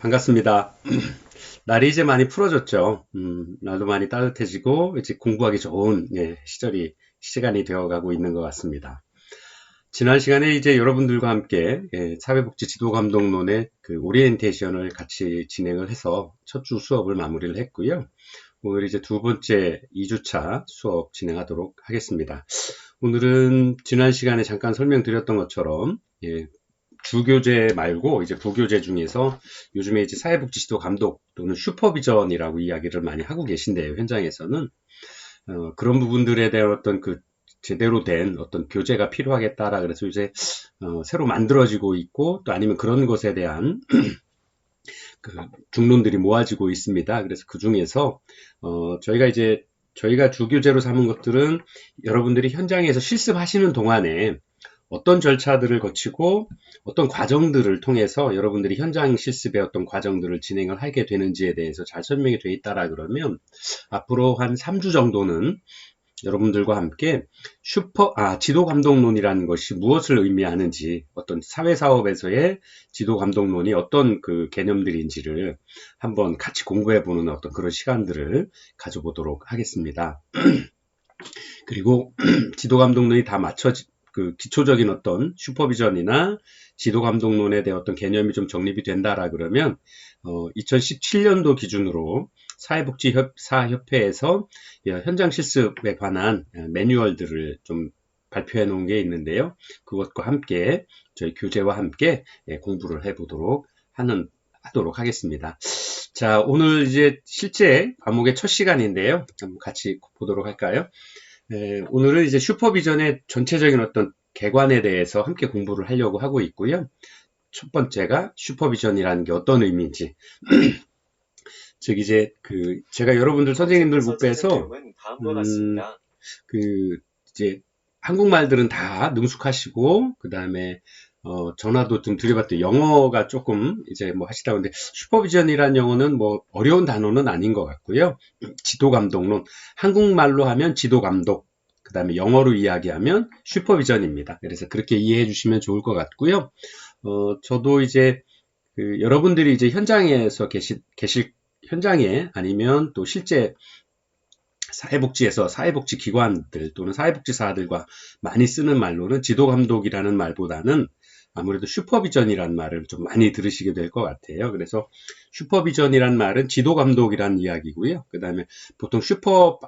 반갑습니다. 날이 이제 많이 풀어졌죠. 음, 날도 많이 따뜻해지고 이제 공부하기 좋은 예, 시절이 시간이 되어가고 있는 것 같습니다. 지난 시간에 이제 여러분들과 함께 예, 사회복지 지도감독론의 그 오리엔테이션을 같이 진행을 해서 첫 주 수업을 마무리를 했고요. 오늘 이제 두 번째 2주차 수업 진행하도록 하겠습니다. 오늘은 지난 시간에 잠깐 설명드렸던 것처럼 예, 주교재 말고 이제 부교재 중에서 요즘에 이제 사회복지 지도 감독 또는 슈퍼비전이라고 이야기를 많이 하고 계신데요. 현장에서는 어, 그런 부분들에 대한 어떤 그 제대로 된 어떤 교재가 필요하겠다라 그래서 이제 어, 새로 만들어지고 있고 또 아니면 그런 것에 대한 그 중론들이 모아지고 있습니다. 그래서 그 중에서 어, 저희가 이제 저희가 주교재로 삼은 것들은 여러분들이 현장에서 실습하시는 동안에 어떤 절차들을 거치고 어떤 과정들을 통해서 여러분들이 현장 실습의 어떤 과정들을 진행을 하게 되는지에 대해서 잘 설명이 되어 있다라 그러면 앞으로 한 3주 정도는 여러분들과 함께 슈퍼, 아, 지도 감독론이라는 것이 무엇을 의미하는지, 어떤 사회 사업에서의 지도 감독론이 어떤 그 개념들인지를 한번 같이 공부해 보는 어떤 그런 시간들을 가져보도록 하겠습니다. 그리고 지도 감독론이 다 맞춰지, 그 기초적인 어떤 슈퍼비전이나 지도 감독론에 대한 어떤 개념이 좀 정립이 된다라 그러면 어, 2017년도 기준으로 사회복지사협회에서 현장 실습에 관한 매뉴얼들을 좀 발표해 놓은 게 있는데요. 그것과 함께 저희 교재와 함께 예, 공부를 해 보도록 하는 하도록 하겠습니다. 자, 오늘 이제 실제 과목의 첫 시간인데요. 같이 보도록 할까요? 네, 오늘은 이제 슈퍼비전의 전체적인 어떤 개관에 대해서 함께 공부를 하려고 하고 있고요. 첫 번째가 슈퍼비전이라는 게 어떤 의미인지. 즉 이제 그 제가 여러분들 선생님들 못 빼서 음, 그 이제 한국말들은 다 능숙하시고 그 다음에 어, 전화도 좀 드려봤더니 영어가 조금 이제 뭐 하시다 근데 슈퍼비전이라는 영어는 뭐 어려운 단어는 아닌 것 같고요. 지도 감독론 한국말로 하면 지도 감독 그 다음에 영어로 이야기하면 슈퍼비전입니다. 그래서 그렇게 이해해 주시면 좋을 것 같고요. 어, 저도 이제 그 여러분들이 이제 현장에서 계실, 계실 현장에 아니면 또 실제 사회복지에서 사회복지 기관들 또는 사회복지사들과 많이 쓰는 말로는 지도감독이라는 말보다는 아무래도 슈퍼비전이란 말을 좀 많이 들으시게 될 것 같아요. 그래서 슈퍼비전이란 말은 지도감독이란 이야기고요. 그 다음에 보통 슈퍼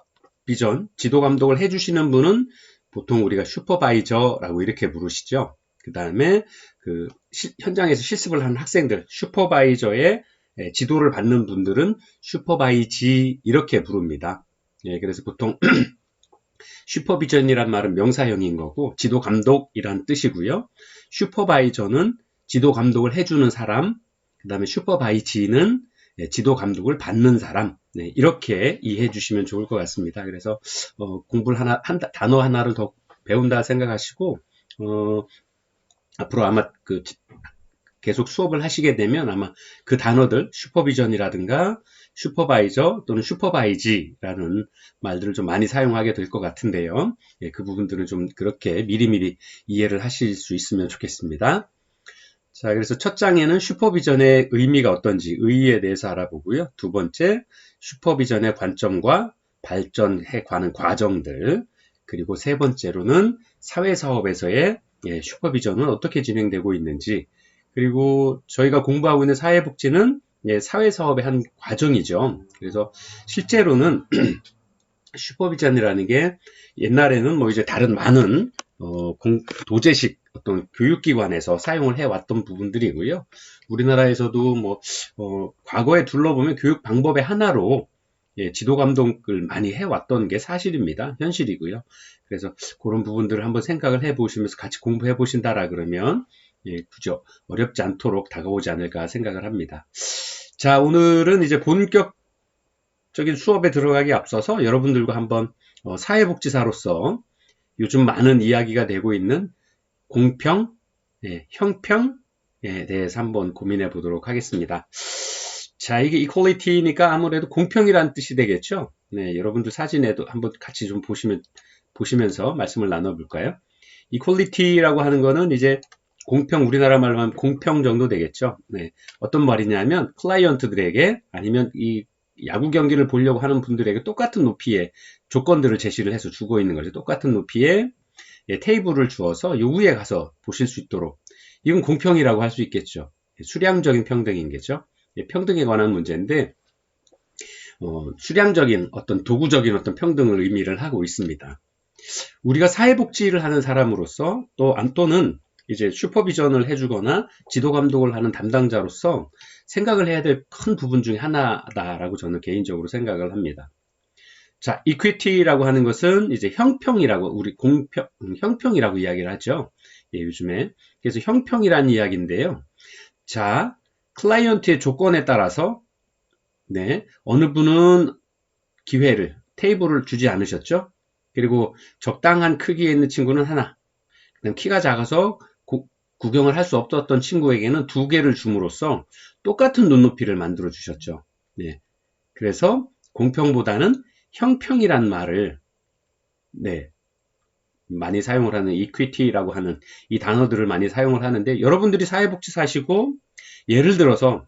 비전, 지도 감독을 해주시는 분은 보통 우리가 슈퍼바이저라고 이렇게 부르시죠. 그 다음에 그 시, 현장에서 실습을 하는 학생들, 슈퍼바이저의 지도를 받는 분들은 슈퍼바이지 이렇게 부릅니다. 예, 그래서 보통 슈퍼비전이란 말은 명사형인 거고 지도 감독이란 뜻이고요. 슈퍼바이저는 지도 감독을 해주는 사람, 그 다음에 슈퍼바이지는 예, 지도 감독을 받는 사람 네, 이렇게 이해해 주시면 좋을 것 같습니다. 그래서 어, 공부를 하나 한 단어 하나를 더 배운다 생각하시고 어, 앞으로 아마 그 계속 수업을 하시게 되면 아마 그 단어들 슈퍼비전이라든가 슈퍼바이저 또는 슈퍼바이지라는 말들을 좀 많이 사용하게 될 것 같은데요. 예, 그 부분들은 좀 그렇게 미리미리 이해를 하실 수 있으면 좋겠습니다. 자, 그래서 첫 장에는 슈퍼비전의 의미가 어떤지 의의에 대해서 알아보고요. 두 번째, 슈퍼비전의 관점과 발전해 가는 과정들. 그리고 세 번째로는 사회사업에서의 예, 슈퍼비전은 어떻게 진행되고 있는지. 그리고 저희가 공부하고 있는 사회복지는 예, 사회사업의 한 과정이죠. 그래서 실제로는 슈퍼비전이라는 게 옛날에는 뭐 이제 다른 많은 어, 공, 도제식 어떤 교육기관에서 사용을 해왔던 부분들이고요. 우리나라에서도 뭐 어, 과거에 둘러보면 교육 방법의 하나로 예, 지도 감독을 많이 해왔던 게 사실입니다. 현실이고요. 그래서 그런 부분들을 한번 생각을 해보시면서 같이 공부해 보신다라 그러면 예, 그죠. 어렵지 않도록 다가오지 않을까 생각을 합니다. 자, 오늘은 이제 본격적인 수업에 들어가기 앞서서 여러분들과 한번 어, 사회복지사로서 요즘 많은 이야기가 되고 있는 공평, 예, 형평에 대해서 한번 고민해 보도록 하겠습니다. 자, 이게 equality니까 아무래도 공평이라는 뜻이 되겠죠? 네, 여러분들 사진에도 한번 같이 좀 보시면, 보시면서 말씀을 나눠볼까요? equality라고 하는 거는 이제 공평 우리나라 말로 하면 공평 정도 되겠죠. 네. 어떤 말이냐면 클라이언트들에게 아니면 이 야구 경기를 보려고 하는 분들에게 똑같은 높이의 조건들을 제시를 해서 주고 있는 거죠. 똑같은 높이의 예, 테이블을 주어서 요 위에 가서 보실 수 있도록 이건 공평이라고 할 수 있겠죠. 예, 수량적인 평등인 거죠. 예, 평등에 관한 문제인데 어, 수량적인 어떤 도구적인 어떤 평등을 의미를 하고 있습니다. 우리가 사회복지를 하는 사람으로서 또 안 또는 이제 슈퍼비전을 해주거나 지도 감독을 하는 담당자로서 생각을 해야 될 큰 부분 중에 하나다라고 저는 개인적으로 생각을 합니다. 자, 이퀴티라고 하는 것은 이제 형평이라고 우리 공평 음, 형평이라고 이야기를 하죠. 예, 요즘에 그래서 형평이라는 이야기인데요. 자, 클라이언트의 조건에 따라서 네, 어느 분은 기회를 테이블을 주지 않으셨죠. 그리고 적당한 크기에 있는 친구는 하나, 그다음 키가 작아서 고, 구경을 할 수 없었던 친구에게는 두 개를 줌으로써 똑같은 눈높이를 만들어 주셨죠. 네. 그래서 공평보다는 형평이란 말을 네. 많이 사용을 하는 equity라고 하는 이 단어들을 많이 사용을 하는데 여러분들이 사회복지 사시고 예를 들어서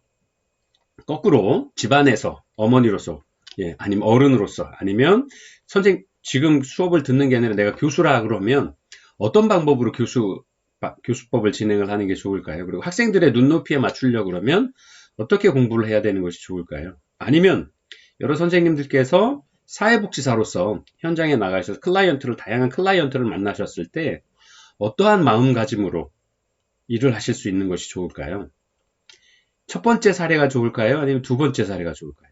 거꾸로 집안에서 어머니로서 예, 아니면 어른으로서 아니면 선생 지금 수업을 듣는 게 아니라 내가 교수라 그러면 어떤 방법으로 교수 교수법을 진행을 하는 게 좋을까요? 그리고 학생들의 눈높이에 맞추려 그러면 어떻게 공부를 해야 되는 것이 좋을까요? 아니면 여러 선생님들께서 사회복지사로서 현장에 나가셔서 클라이언트를 다양한 클라이언트를 만나셨을 때 어떠한 마음가짐으로 일을 하실 수 있는 것이 좋을까요? 첫 번째 사례가 좋을까요? 아니면 두 번째 사례가 좋을까요?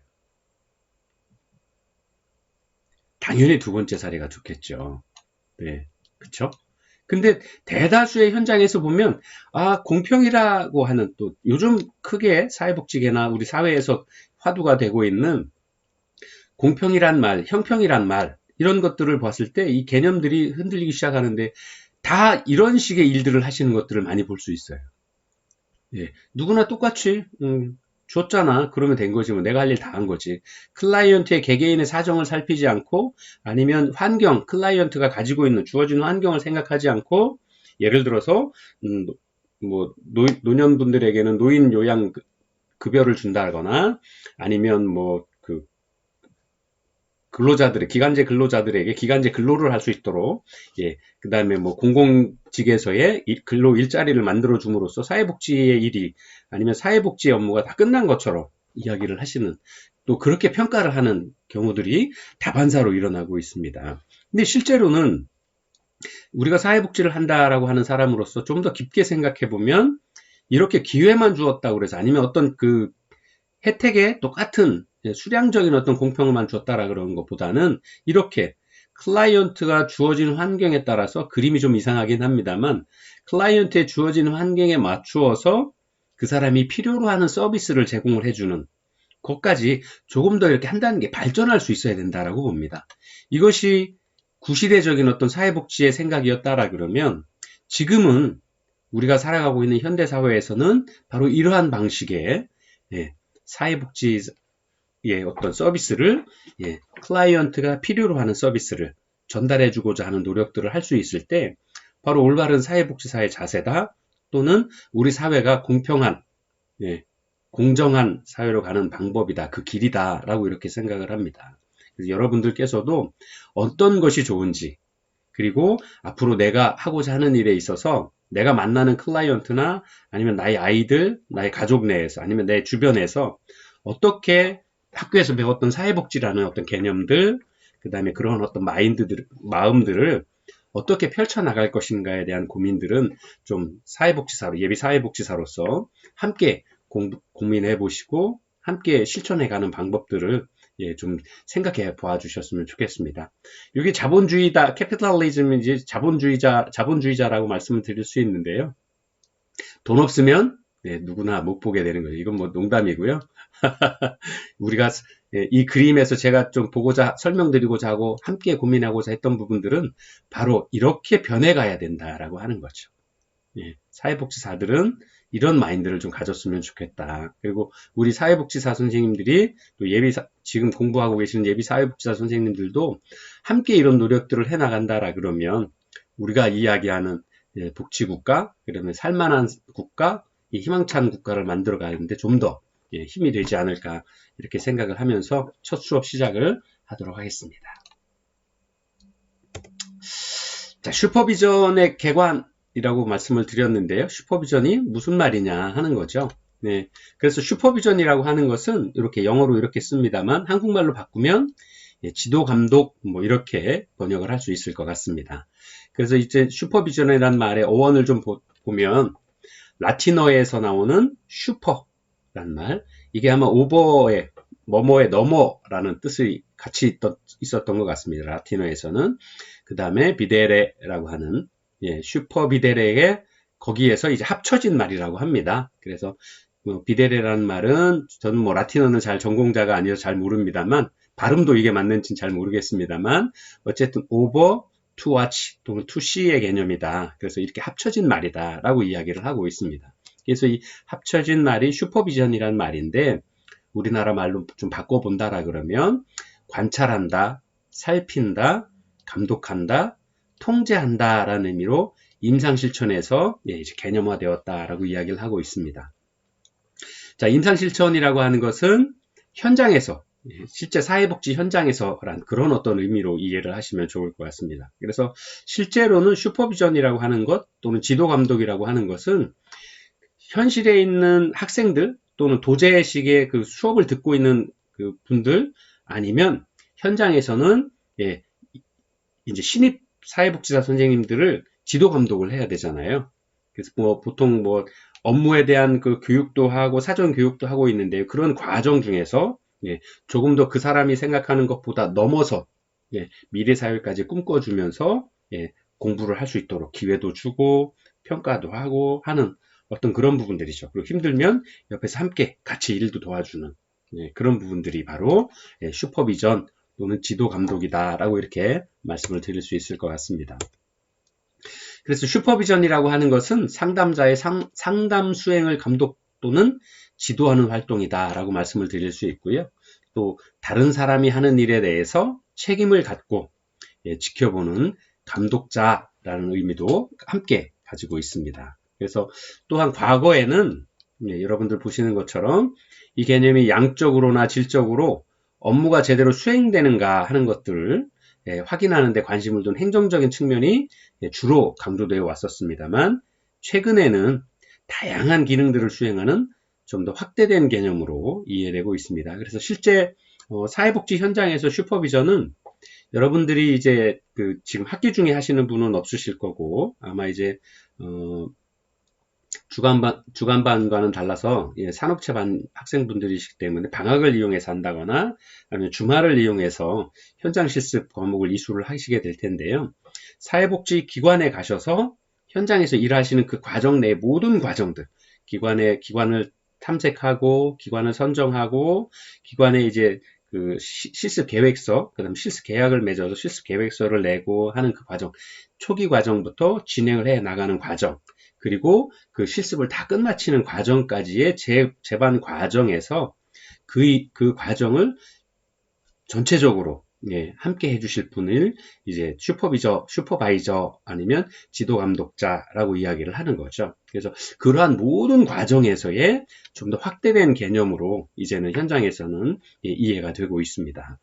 당연히 두 번째 사례가 좋겠죠. 네. 그쵸? 근데 대다수의 현장에서 보면, 아, 공평이라고 하는 또 요즘 크게 사회복지계나 우리 사회에서 화두가 되고 있는 공평이란 말, 형평이란 말, 이런 것들을 봤을 때 이 개념들이 흔들리기 시작하는데 다 이런 식의 일들을 하시는 것들을 많이 볼 수 있어요. 예, 누구나 똑같이 음, 줬잖아. 그러면 된 거지. 뭐 내가 할 일 다 한 거지. 클라이언트의 개개인의 사정을 살피지 않고 아니면 환경, 클라이언트가 가지고 있는 주어진 환경을 생각하지 않고 예를 들어서 음, 뭐 노, 노년분들에게는 노인 요양 급여를 준다거나 아니면 뭐 근로자들의 기간제 근로자들에게 기간제 근로를 할 수 있도록 예 그다음에 뭐 공공 직에서의 일, 근로 일자리를 만들어 줌으로써 사회복지의 일이 아니면 사회복지 업무가 다 끝난 것처럼 이야기를 하시는 또 그렇게 평가를 하는 경우들이 다반사로 일어나고 있습니다. 근데 실제로는 우리가 사회복지를 한다라고 하는 사람으로서 좀 더 깊게 생각해 보면 이렇게 기회만 주었다고 그래서 아니면 어떤 그 혜택에 똑같은 예, 수량적인 어떤 공평만 줬다라 그러는 것보다는 이렇게 클라이언트가 주어진 환경에 따라서 그림이 좀 이상하긴 합니다만 클라이언트의 주어진 환경에 맞추어서 그 사람이 필요로 하는 서비스를 제공을 해주는 것까지 조금 더 이렇게 한 단계 발전할 수 있어야 된다라고 봅니다. 이것이 구시대적인 어떤 사회복지의 생각이었다라 그러면 지금은 우리가 살아가고 있는 현대사회에서는 바로 이러한 방식의 예, 사회복지 예, 어떤 서비스를 예, 클라이언트가 필요로 하는 서비스를 전달해 주고자 하는 노력들을 할 수 있을 때 바로 올바른 사회복지사의 자세다 또는 우리 사회가 공평한 예, 공정한 사회로 가는 방법이다 그 길이다 라고 이렇게 생각을 합니다. 그래서 여러분들께서도 어떤 것이 좋은지 그리고 앞으로 내가 하고자 하는 일에 있어서 내가 만나는 클라이언트나 아니면 나의 아이들, 나의 가족 내에서 아니면 내 주변에서 어떻게 학교에서 배웠던 사회복지라는 어떤 개념들, 그 다음에 그런 어떤 마인드들, 마음들을 어떻게 펼쳐나갈 것인가에 대한 고민들은 좀 사회복지사로, 예비 사회복지사로서 함께 공, 고민해 보시고 함께 실천해 가는 방법들을 예, 좀 생각해 보아 주셨으면 좋겠습니다. 이게 자본주의다, 캐피탈리즘인지 자본주의자, 자본주의자라고 말씀을 드릴 수 있는데요. 돈 없으면 네, 누구나 못 보게 되는 거죠. 이건 뭐 농담이고요. 우리가 예, 이 그림에서 제가 좀 보고자 설명드리고자 하고 함께 고민하고자 했던 부분들은 바로 이렇게 변해가야 된다라고 하는 거죠. 예, 사회복지사들은 이런 마인드를 좀 가졌으면 좋겠다. 그리고 우리 사회복지사 선생님들이 또 예비 지금 공부하고 계시는 예비 사회복지사 선생님들도 함께 이런 노력들을 해 나간다라 그러면 우리가 이야기하는 예, 복지국가, 그러면 살만한 국가, 이 희망찬 국가를 만들어 가는데 좀 더 예, 힘이 되지 않을까 이렇게 생각을 하면서 첫 수업 시작을 하도록 하겠습니다. 자, 슈퍼비전의 개관이라고 말씀을 드렸는데요. 슈퍼비전이 무슨 말이냐 하는 거죠. 네. 그래서 슈퍼비전이라고 하는 것은 이렇게 영어로 이렇게 씁니다만 한국말로 바꾸면 예, 지도 감독 뭐 이렇게 번역을 할 수 있을 것 같습니다. 그래서 이제 슈퍼비전이라는 말의 어원을 좀 보, 면 라틴어에서 나오는 슈퍼 란 말 이게 아마 오버의 뭐뭐의 넘어라는 뜻이 같이 있었던 것 같습니다. 라틴어에서는 그 다음에 비데레라고 하는 예, 슈퍼 비데레의 거기에서 이제 합쳐진 말이라고 합니다. 그래서 뭐 비데레라는 말은 저는 뭐 라틴어는 잘 전공자가 아니어서 잘 모릅니다만 발음도 이게 맞는지는 잘 모르겠습니다만 어쨌든 over to watch 또는 to see의 개념이다. 그래서 이렇게 합쳐진 말이다라고 이야기를 하고 있습니다. 그래서 이 합쳐진 말이 슈퍼비전이라는 말인데 우리나라 말로 좀 바꿔본다라 그러면 관찰한다, 살핀다, 감독한다, 통제한다라는 의미로 임상실천에서 예, 개념화되었다라고 이야기를 하고 있습니다. 자, 임상실천이라고 하는 것은 현장에서 예, 실제 사회복지 현장에서란 그런 어떤 의미로 이해를 하시면 좋을 것 같습니다. 그래서 실제로는 슈퍼비전이라고 하는 것 또는 지도감독이라고 하는 것은 현실에 있는 학생들 또는 도제식의 그 수업을 듣고 있는 그 분들 아니면 현장에서는 예, 이제 신입 사회복지사 선생님들을 지도 감독을 해야 되잖아요. 그래서 뭐 보통 뭐 업무에 대한 그 교육도 하고 사전 교육도 하고 있는데 그런 과정 중에서 예, 조금 더 그 사람이 생각하는 것보다 넘어서 예, 미래 사회까지 꿈꿔주면서 예, 공부를 할 수 있도록 기회도 주고 평가도 하고 하는 어떤 그런 부분들이죠. 그리고 힘들면 옆에서 함께 같이 일도 도와주는 예, 그런 부분들이 바로 예, 슈퍼비전 또는 지도 감독이다라고 이렇게 말씀을 드릴 수 있을 것 같습니다. 그래서 슈퍼비전이라고 하는 것은 상담자의 상, 상담 수행을 감독 또는 지도하는 활동이다라고 말씀을 드릴 수 있고요. 또 다른 사람이 하는 일에 대해서 책임을 갖고 예, 지켜보는 감독자라는 의미도 함께 가지고 있습니다. 그래서 또한 과거에는 예, 여러분들 보시는 것처럼 이 개념이 양적으로나 질적으로 업무가 제대로 수행되는가 하는 것들을 예, 확인하는 데 관심을 둔 행정적인 측면이 예, 주로 강조되어 왔었습니다만 최근에는 다양한 기능들을 수행하는 좀 더 확대된 개념으로 이해되고 있습니다. 그래서 실제 어, 사회복지 현장에서 슈퍼비전은 여러분들이 이제 그 지금 학기 중에 하시는 분은 없으실 거고 아마 이제 어, 주간반, 주간반과는 달라서 예, 산업체 반 학생분들이시기 때문에 방학을 이용해서 한다거나 아니면 주말을 이용해서 현장 실습 과목을 이수를 하시게 될 텐데요. 사회복지 기관에 가셔서 현장에서 일하시는 그 과정 내 모든 과정들, 기관의 기관을 탐색하고 기관을 선정하고 기관에 이제 그 실습 계획서, 그다음 실습 계약을 맺어서 실습 계획서를 내고 하는 그 과정, 초기 과정부터 진행을 해 나가는 과정, 그리고 그 실습을 다 끝마치는 과정까지의 재, 재반 과정에서 그, 그 과정을 전체적으로 예, 함께 해주실 분을 이제 슈퍼비저, 슈퍼바이저 아니면 지도 감독자라고 이야기를 하는 거죠. 그래서 그러한 모든 과정에서의 좀 더 확대된 개념으로 이제는 현장에서는 예, 이해가 되고 있습니다.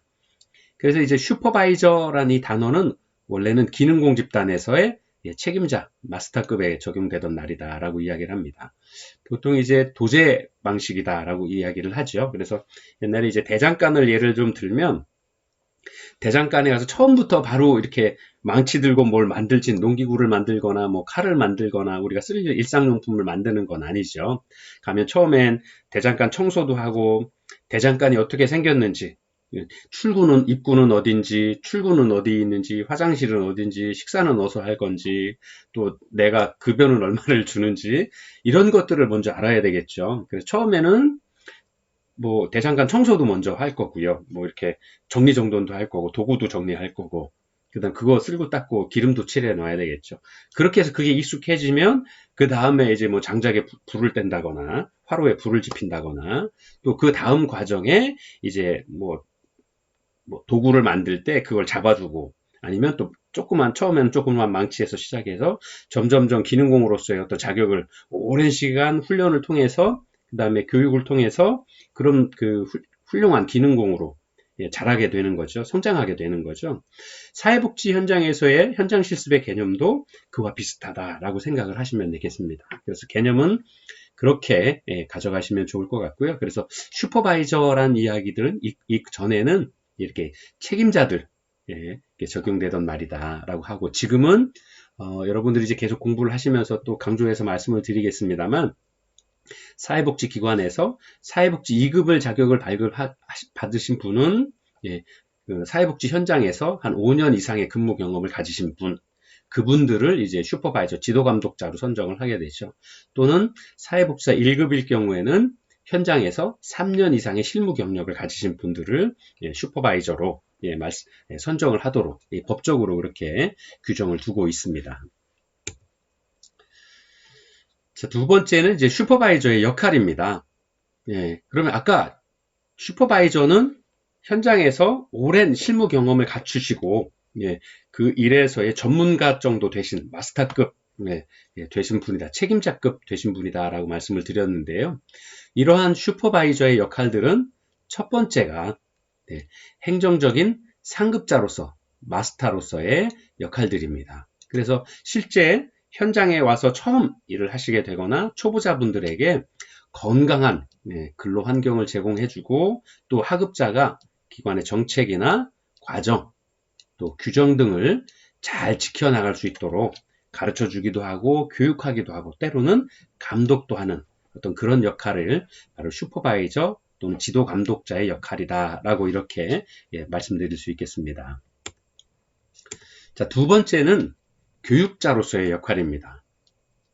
그래서 이제 슈퍼바이저라는 이 단어는 원래는 기능공 집단에서의 예, 책임자, 마스터급에 적용되던 날이다라고 이야기를 합니다. 보통 이제 도제 방식이다라고 이야기를 하죠. 그래서 옛날에 이제 대장간을 예를 좀 들면 대장간에 가서 처음부터 바로 이렇게 망치 들고 뭘 만들진 농기구를 만들거나 뭐 칼을 만들거나 우리가 쓸 일상용품을 만드는 건 아니죠. 가면 처음엔 대장간 청소도 하고 대장간이 어떻게 생겼는지 예, 출구는 입구는 어딘지, 출구는 어디 있는지, 화장실은 어딘지, 식사는 어디서 할 건지, 또 내가 급여는 얼마를 주는지 이런 것들을 먼저 알아야 되겠죠. 그래서 처음에는 뭐 대장간 청소도 먼저 할 거고요. 뭐 이렇게 정리정돈도 할 거고 도구도 정리할 거고 그다음 그거 쓸고 닦고 기름도 칠해 놔야 되겠죠. 그렇게 해서 그게 익숙해지면 그 다음에 이제 뭐 장작에 불을 뗀다거나 화로에 불을 지핀다거나 또 그 다음 과정에 이제 뭐, 뭐 도구를 만들 때 그걸 잡아주고 아니면 또 조그만 처음에는 조그만 망치에서 시작해서 점점점 기능공으로서의 어떤 자격을 오랜 시간 훈련을 통해서 그 다음에 교육을 통해서 그런 그 훌- 훌륭한 기능공으로 예, 자라게 되는 거죠. 성장하게 되는 거죠. 사회복지 현장에서의 현장 실습의 개념도 그와 비슷하다라고 생각을 하시면 되겠습니다. 그래서 개념은 그렇게 예, 가져가시면 좋을 것 같고요. 그래서 슈퍼바이저란 이야기들은 이, 이 전에는 이렇게 책임자들 예, 적용되던 말이다라고 하고 지금은 어, 여러분들이 이제 계속 공부를 하시면서 또 강조해서 말씀을 드리겠습니다만 사회복지기관에서 사회복지 2급을 자격을 발급 받으신 분은 예, 그 사회복지 현장에서 한 5년 이상의 근무 경험을 가지신 분 그분들을 이제 슈퍼바이저 지도감독자로 선정을 하게 되죠. 또는 사회복지사 1급일 경우에는 현장에서 3년 이상의 실무 경력을 가지신 분들을 예, 슈퍼바이저로 예, 말, 예, 선정을 하도록 예, 법적으로 그렇게 규정을 두고 있습니다. 자, 두 번째는 이제 슈퍼바이저의 역할입니다. 예, 그러면 아까 슈퍼바이저는 현장에서 오랜 실무 경험을 갖추시고 예, 그 일에서의 전문가 정도 되신 마스터급 예, 예, 되신 분이다. 책임자급 되신 분이다라고 말씀을 드렸는데요. 이러한 슈퍼바이저의 역할들은 첫 번째가 네, 행정적인 상급자로서 마스터로서의 역할들입니다. 그래서 실제 현장에 와서 처음 일을 하시게 되거나 초보자분들에게 건강한 네, 근로 환경을 제공해주고 또 하급자가 기관의 정책이나 과정 또 규정 등을 잘 지켜나갈 수 있도록 가르쳐 주기도 하고 교육하기도 하고 때로는 감독도 하는 어떤 그런 역할을 바로 슈퍼바이저 또는 지도 감독자의 역할이다라고 이렇게 예, 말씀드릴 수 있겠습니다. 자, 두 번째는 교육자로서의 역할입니다.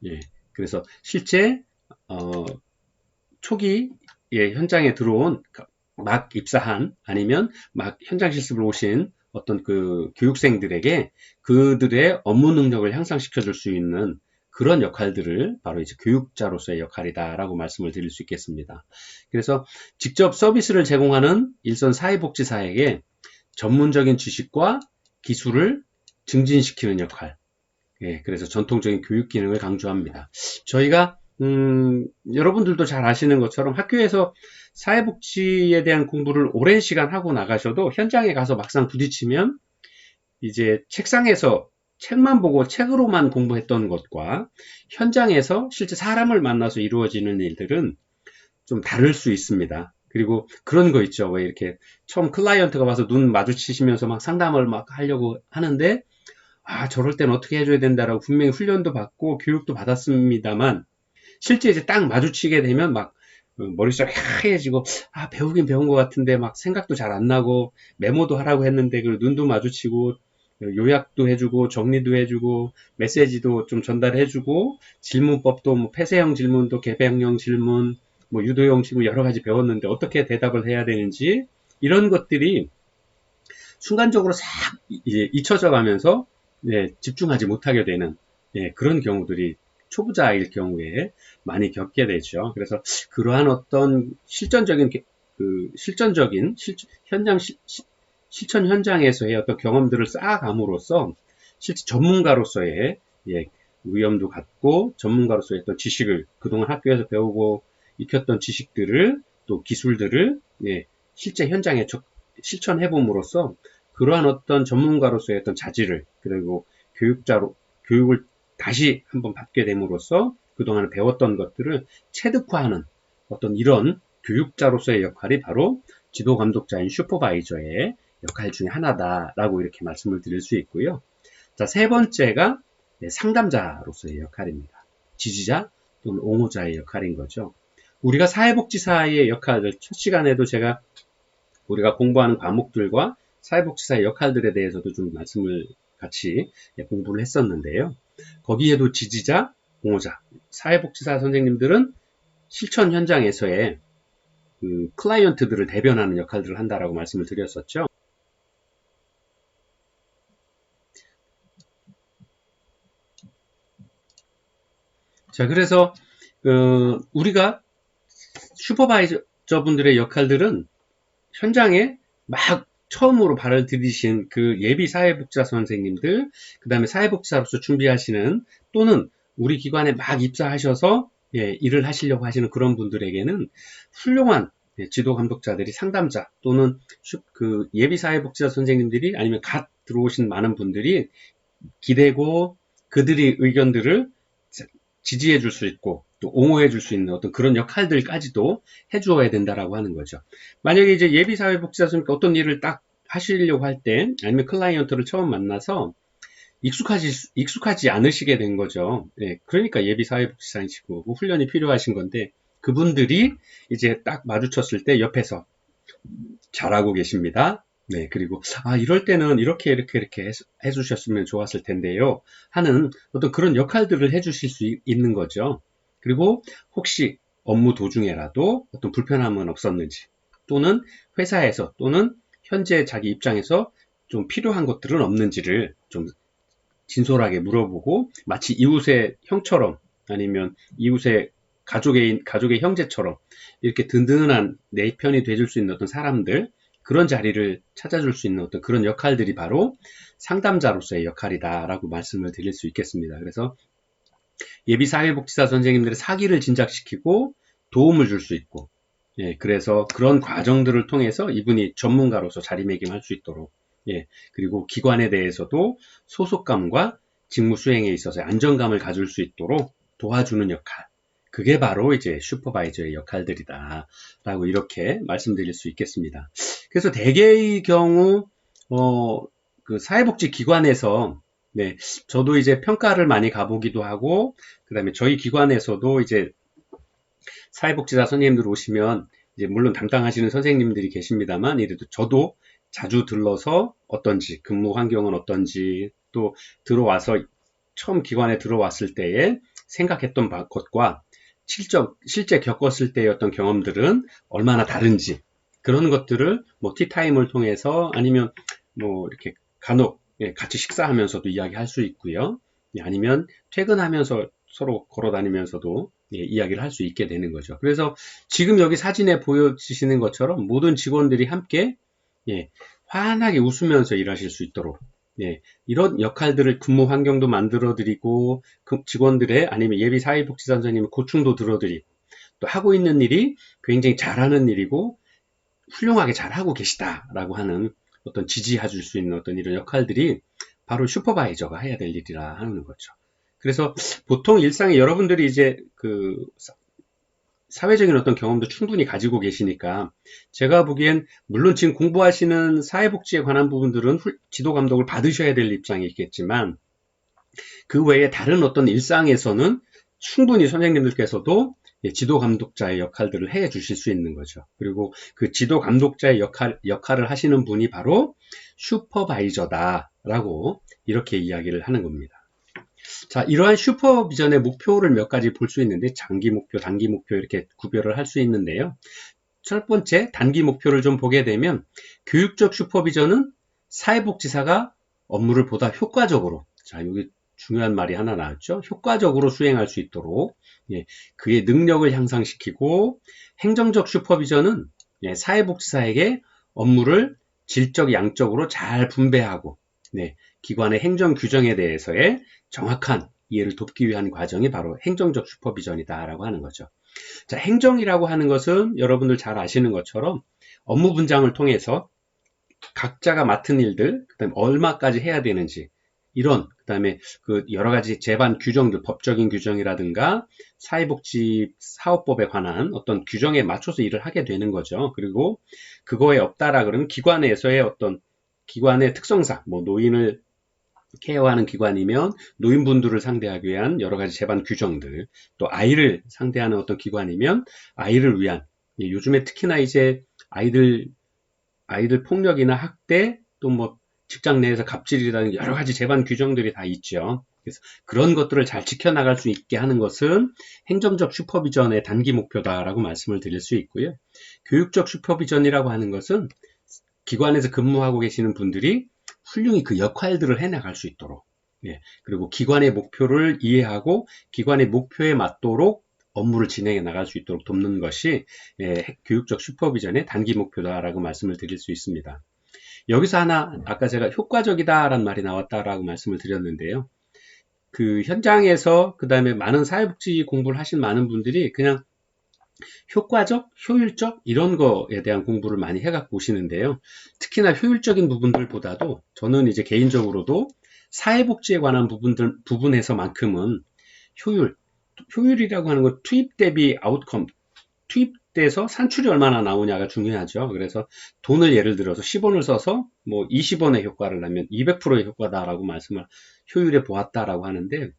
예, 그래서 실제 어, 초기 예, 현장에 들어온 막 입사한 아니면 막 현장 실습을 오신 어떤 그 교육생들에게 그들의 업무 능력을 향상시켜 줄 수 있는 그런 역할들을 바로 이제 교육자로서의 역할이다라고 말씀을 드릴 수 있겠습니다. 그래서 직접 서비스를 제공하는 일선 사회복지사에게 전문적인 지식과 기술을 증진시키는 역할. 예, 그래서 전통적인 교육 기능을 강조합니다. 저희가 음, 여러분들도 잘 아시는 것처럼 학교에서 사회복지에 대한 공부를 오랜 시간 하고 나가셔도 현장에 가서 막상 부딪히면 이제 책상에서 책만 보고 책으로만 공부했던 것과 현장에서 실제 사람을 만나서 이루어지는 일들은 좀 다를 수 있습니다. 그리고 그런 거 있죠. 왜 이렇게 처음 클라이언트가 와서 눈 마주치시면서 막 상담을 막 하려고 하는데 아, 저럴 땐 어떻게 해줘야 된다라고 분명히 훈련도 받고 교육도 받았습니다만 실제 이제 딱 마주치게 되면 막 머릿속이 하얘지고 아 배우긴 배운 것 같은데 막 생각도 잘 안 나고 메모도 하라고 했는데 그 눈도 마주치고 요약도 해주고 정리도 해주고 메시지도 좀 전달해주고 질문법도 뭐 폐쇄형 질문도 개방형 질문 뭐 유도형 질문 여러 가지 배웠는데 어떻게 대답을 해야 되는지 이런 것들이 순간적으로 싹 이제 잊혀져 가면서 예, 집중하지 못하게 되는 예, 그런 경우들이 초보자일 경우에 많이 겪게 되죠. 그래서 그러한 어떤 실전적인 그 실전적인 실, 현장 실, 실천 현장에서의 어떤 경험들을 쌓아감으로써 실제 전문가로서의 예, 위험도 갖고 전문가로서의 어떤 지식을 그동안 학교에서 배우고 익혔던 지식들을 또 기술들을 예, 실제 현장에 실천해 봄으로써 그러한 어떤 전문가로서의 어떤 자질을 그리고 교육자로 교육을 다시 한번 받게 됨으로써 그동안 배웠던 것들을 체득화하는 어떤 이런 교육자로서의 역할이 바로 지도 감독자인 슈퍼바이저의 역할 중에 하나다라고 이렇게 말씀을 드릴 수 있고요. 자, 세 번째가 네, 상담자로서의 역할입니다. 지지자 또는 옹호자의 역할인 거죠. 우리가 사회복지사의 역할을 첫 시간에도 제가 우리가 공부하는 과목들과 사회복지사의 역할들에 대해서도 좀 말씀을 같이 공부를 했었는데요. 거기에도 지지자, 공호자, 사회복지사 선생님들은 실천 현장에서의 그 클라이언트들을 대변하는 역할들을 한다라고 말씀을 드렸었죠. 자, 그래서 어, 우리가 슈퍼바이저 분들의 역할들은 현장에 막 처음으로 발을 들이신 그 예비 사회복지사 선생님들, 그 다음에 사회복지사로서 준비하시는 또는 우리 기관에 막 입사하셔서 예, 일을 하시려고 하시는 그런 분들에게는 훌륭한 예, 지도 감독자들이 상담자 또는 슈- 그 예비 사회복지사 선생님들이 아니면 갓 들어오신 많은 분들이 기대고 그들의 의견들을 자- 지지해 줄 수 있고 또 옹호해 줄 수 있는 어떤 그런 역할들까지도 해 주어야 된다라고 하는 거죠. 만약에 이제 예비 사회복지사 선생님께 어떤 일을 딱 하시려고 할 때 아니면 클라이언트를 처음 만나서 익숙하지 익숙하지 않으시게 된 거죠. 예, 그러니까 예비 사회복지사이시고 뭐 훈련이 필요하신 건데 그분들이 이제 딱 마주쳤을 때 옆에서 잘하고 계십니다. 네, 그리고 아 이럴 때는 이렇게 이렇게 이렇게 해, 해주셨으면 좋았을 텐데요. 하는 어떤 그런 역할들을 해주실 수 있- 있는 거죠. 그리고 혹시 업무 도중에라도 어떤 불편함은 없었는지 또는 회사에서 또는 현재 자기 입장에서 좀 필요한 것들은 없는지를 좀 진솔하게 물어보고 마치 이웃의 형처럼 아니면 이웃의 가족의 가족의 형제처럼 이렇게 든든한 내 편이 돼줄 수 있는 어떤 사람들 그런 자리를 찾아줄 수 있는 어떤 그런 역할들이 바로 상담자로서의 역할이다라고 말씀을 드릴 수 있겠습니다. 그래서 예비 사회복지사 선생님들의 사기를 진작시키고 도움을 줄 수 있고 예, 그래서 그런 과정들을 통해서 이분이 전문가로서 자리매김할 수 있도록 예, 그리고 기관에 대해서도 소속감과 직무 수행에 있어서 안정감을 가질 수 있도록 도와주는 역할. 그게 바로 이제 슈퍼바이저의 역할들이다. 라고 이렇게 말씀드릴 수 있겠습니다. 그래서 대개의 경우, 어, 그 사회복지 기관에서, 네, 저도 이제 평가를 많이 가보기도 하고, 그 다음에 저희 기관에서도 이제 사회복지사 선생님들 오시면, 이제 물론 담당하시는 선생님들이 계십니다만, 이래도 저도 자주 들러서 어떤지, 근무 환경은 어떤지, 또 들어와서 처음 기관에 들어왔을 때에 생각했던 바- 것과 실적, 실제 겪었을 때의 어떤 경험들은 얼마나 다른지, 그런 것들을 뭐 티타임을 통해서 아니면 뭐 이렇게 간혹 예, 같이 식사하면서도 이야기할 수 있고요. 예, 아니면 퇴근하면서 서로 걸어 다니면서도 예, 이야기를 할 수 있게 되는 거죠. 그래서 지금 여기 사진에 보여지시는 것처럼 모든 직원들이 함께 예, 환하게 웃으면서 일하실 수 있도록 예, 이런 역할들을 근무 환경도 만들어 드리고 그 직원들의 아니면 예비 사회복지사 선생님의 고충도 들어드리고 또 하고 있는 일이 굉장히 잘하는 일이고 훌륭하게 잘하고 계시다라고 하는 어떤 지지해 줄 수 있는 어떤 이런 역할들이 바로 슈퍼바이저가 해야 될 일이라 하는 거죠. 그래서 보통 일상에 여러분들이 이제 그 사- 사회적인 어떤 경험도 충분히 가지고 계시니까 제가 보기엔 물론 지금 공부하시는 사회복지에 관한 부분들은 훌- 지도 감독을 받으셔야 될 입장이겠지만 그 외에 다른 어떤 일상에서는 충분히 선생님들께서도 예, 지도 감독자의 역할들을 해 주실 수 있는 거죠. 그리고 그 지도 감독자의 역할, 역할을 하시는 분이 바로 슈퍼바이저다라고 이렇게 이야기를 하는 겁니다. 자, 이러한 슈퍼비전의 목표를 몇 가지 볼 수 있는데 장기 목표, 단기 목표 이렇게 구별을 할 수 있는데요. 첫 번째 단기 목표를 좀 보게 되면 교육적 슈퍼비전은 사회복지사가 업무를 보다 효과적으로 자 여기 중요한 말이 하나 나왔죠. 효과적으로 수행할 수 있도록 예, 그의 능력을 향상시키고 행정적 슈퍼비전은 예, 사회복지사에게 업무를 질적 양적으로 잘 분배하고 네, 기관의 행정 규정에 대해서의 정확한 이해를 돕기 위한 과정이 바로 행정적 슈퍼비전이다라고 하는 거죠. 자, 행정이라고 하는 것은 여러분들 잘 아시는 것처럼 업무 분장을 통해서 각자가 맡은 일들, 그다음에 얼마까지 해야 되는지 이런 그다음에 그 여러 가지 제반 규정들, 법적인 규정이라든가 사회복지 사업법에 관한 어떤 규정에 맞춰서 일을 하게 되는 거죠. 그리고 그거에 없다라 그러면 기관에서의 어떤 기관의 특성상 뭐 노인을 케어하는 기관이면 노인분들을 상대하기 위한 여러 가지 제반 규정들, 또 아이를 상대하는 어떤 기관이면 아이를 위한 예, 요즘에 특히나 이제 아이들 아이들 폭력이나 학대 또 뭐 직장 내에서 갑질이라는 여러 가지 제반 규정들이 다 있죠. 그래서 그런 것들을 잘 지켜나갈 수 있게 하는 것은 행정적 슈퍼비전의 단기 목표다라고 말씀을 드릴 수 있고요. 교육적 슈퍼비전이라고 하는 것은 기관에서 근무하고 계시는 분들이 훌륭히 그 역할들을 해나갈 수 있도록 예, 그리고 기관의 목표를 이해하고 기관의 목표에 맞도록 업무를 진행해 나갈 수 있도록 돕는 것이 예, 교육적 슈퍼비전의 단기 목표다라고 말씀을 드릴 수 있습니다. 여기서 하나 아까 제가 효과적이다라는 말이 나왔다라고 말씀을 드렸는데요. 그 현장에서 그 다음에 많은 사회복지 공부를 하신 많은 분들이 그냥 효과적, 효율적 이런 거에 대한 공부를 많이 해갖고 오시는데요. 특히나 효율적인 부분들보다도 저는 이제 개인적으로도 사회복지에 관한 부분들 부분에서만큼은 효율, 효율이라고 하는 건 투입 대비 아웃컴, 투입돼서 산출이 얼마나 나오냐가 중요하죠. 그래서 돈을 예를 들어서 10원을 써서 뭐 20원의 효과를 내면 200%의 효과다라고 말씀을 효율에 보았다라고 하는데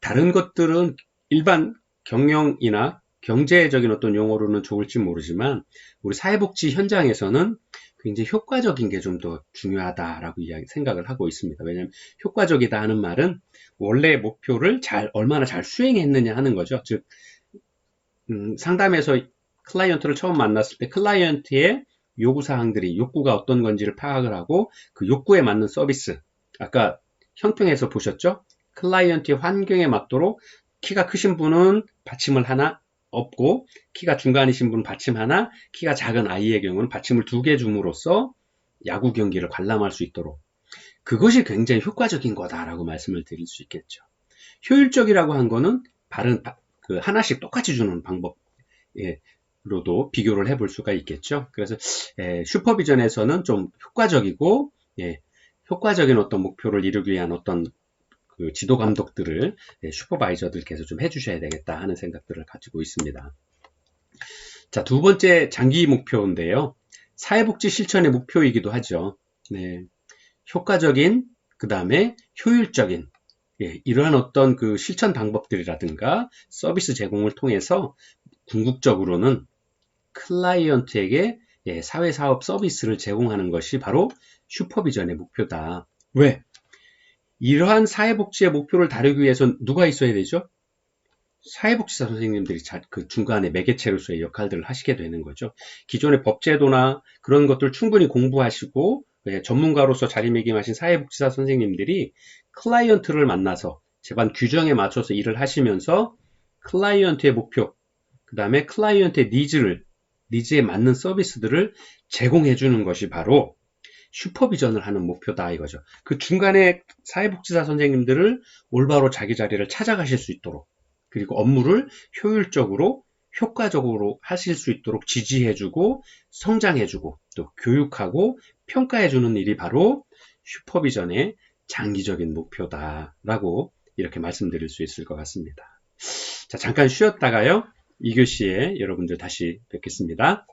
다른 것들은 일반 경영이나 경제적인 어떤 용어로는 좋을지 모르지만 우리 사회복지 현장에서는 굉장히 효과적인 게 좀 더 중요하다라고 이야기 생각을 하고 있습니다. 왜냐하면 효과적이다 하는 말은 원래 목표를 잘 얼마나 잘 수행했느냐 하는 거죠. 즉 음, 상담에서 클라이언트를 처음 만났을 때 클라이언트의 요구 사항들이 욕구가 어떤 건지를 파악을 하고 그 욕구에 맞는 서비스 아까 형평에서 보셨죠? 클라이언트의 환경에 맞도록 키가 크신 분은 받침을 하나 없고 키가 중간이신 분은 받침 하나, 키가 작은 아이의 경우는 받침을 두 개 줌으로써 야구 경기를 관람할 수 있도록 그것이 굉장히 효과적인 거다라고 말씀을 드릴 수 있겠죠. 효율적이라고 한 거는 바른 그 하나씩 똑같이 주는 방법 로도 비교를 해볼 수가 있겠죠. 그래서 에, 슈퍼비전에서는 좀 효과적이고 예, 효과적인 어떤 목표를 이루기 위한 어떤 그 지도 감독들을 예, 슈퍼바이저들께서 좀 해주셔야 되겠다 하는 생각들을 가지고 있습니다. 자, 두 번째 장기 목표인데요. 사회복지 실천의 목표이기도 하죠. 네. 효과적인, 그 다음에 효율적인, 예, 이러한 어떤 그 실천 방법들이라든가 서비스 제공을 통해서 궁극적으로는 클라이언트에게 예, 사회사업 서비스를 제공하는 것이 바로 슈퍼비전의 목표다. 왜? 이러한 사회복지의 목표를 다루기 위해서 누가 있어야 되죠? 사회복지사 선생님들이 자, 그 중간에 매개체로서의 역할들을 하시게 되는 거죠. 기존의 법제도나 그런 것들 충분히 공부하시고 예, 전문가로서 자리매김하신 사회복지사 선생님들이 클라이언트를 만나서 제반 규정에 맞춰서 일을 하시면서 클라이언트의 목표, 그 다음에 클라이언트의 니즈를 니즈에 맞는 서비스들을 제공해 주는 것이 바로 슈퍼비전을 하는 목표다 이거죠. 그 중간에 사회복지사 선생님들을 올바로 자기 자리를 찾아가실 수 있도록 그리고 업무를 효율적으로 효과적으로 하실 수 있도록 지지해주고 성장해주고 또 교육하고 평가해주는 일이 바로 슈퍼비전의 장기적인 목표다라고 이렇게 말씀드릴 수 있을 것 같습니다. 자, 잠깐 쉬었다가요. 2교시에 여러분들 다시 뵙겠습니다.